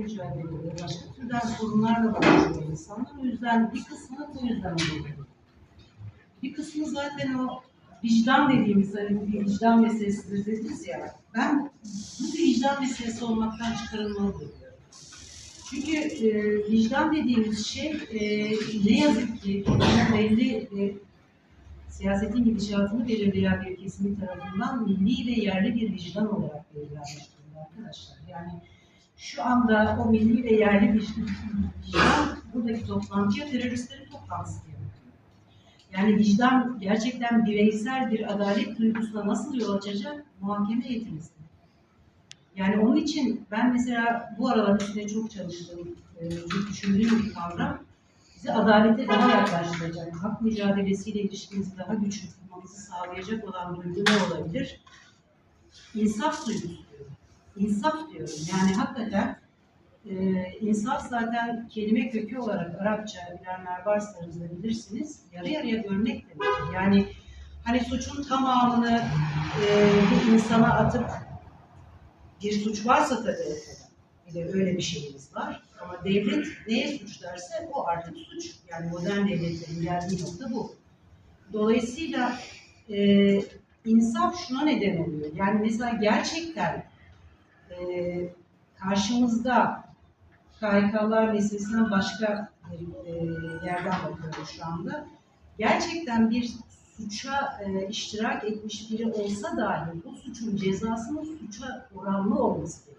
mücadeleleri, başka türden sorunlarla boğuşuyor insanlar. O yüzden bir kısmı bu yüzden oluyor. Bir kısmı zaten o vicdan dediğimiz hani bir vicdan meselesidir dediniz ya. Ben bu bir vicdan meselesi olmaktan çıkarılmalı diyorum. Çünkü e, vicdan dediğimiz şey e, ne yazık ki belli e, siyasetin gidişatını belirleyen bir kesimin tarafından milli ve yerli bir vicdan olarak belirlenmiş durumda arkadaşlar. Yani şu anda o milli ve yerli bir vicdan buradaki toplantıya teröristlerin toplantısı diye. Yani vicdan gerçekten bireysel bir adalet duygusuna nasıl yol açacak? Muhakeme yetimizde. Yani onun için ben mesela bu aralar üstüne çok çalıştım, çok düşündüğüm bir kavram. Bizi adalete daha yaklaştıracak, hak mücadelesiyle ilişkimizi daha güçlü tutmamızı sağlayacak olan duygu ne olabilir? İnsaf duygusu diyorum. İnsaf diyorum. Yani hakikaten e, insaf zaten kelime kökü olarak Arapça bilenler varsa aranızda bilirsiniz. Yarı yarıya görmek demek. Yani hani suçun tamamını e, bir insana atıp bir suç varsa tabii. Bir de öyle bir şeyimiz var. Ama devlet neye suç derse o artık suç. Yani modern devletlerin geldiği nokta bu. Dolayısıyla e, insaf şuna neden oluyor. Yani mesela gerçekten e, karşımızda KHK'lar meselesinden başka bir e, yerden bakıyorum şu anda. Gerçekten bir suça e, iştirak etmiş biri olsa dahi bu suçun cezasının suça oranlı olması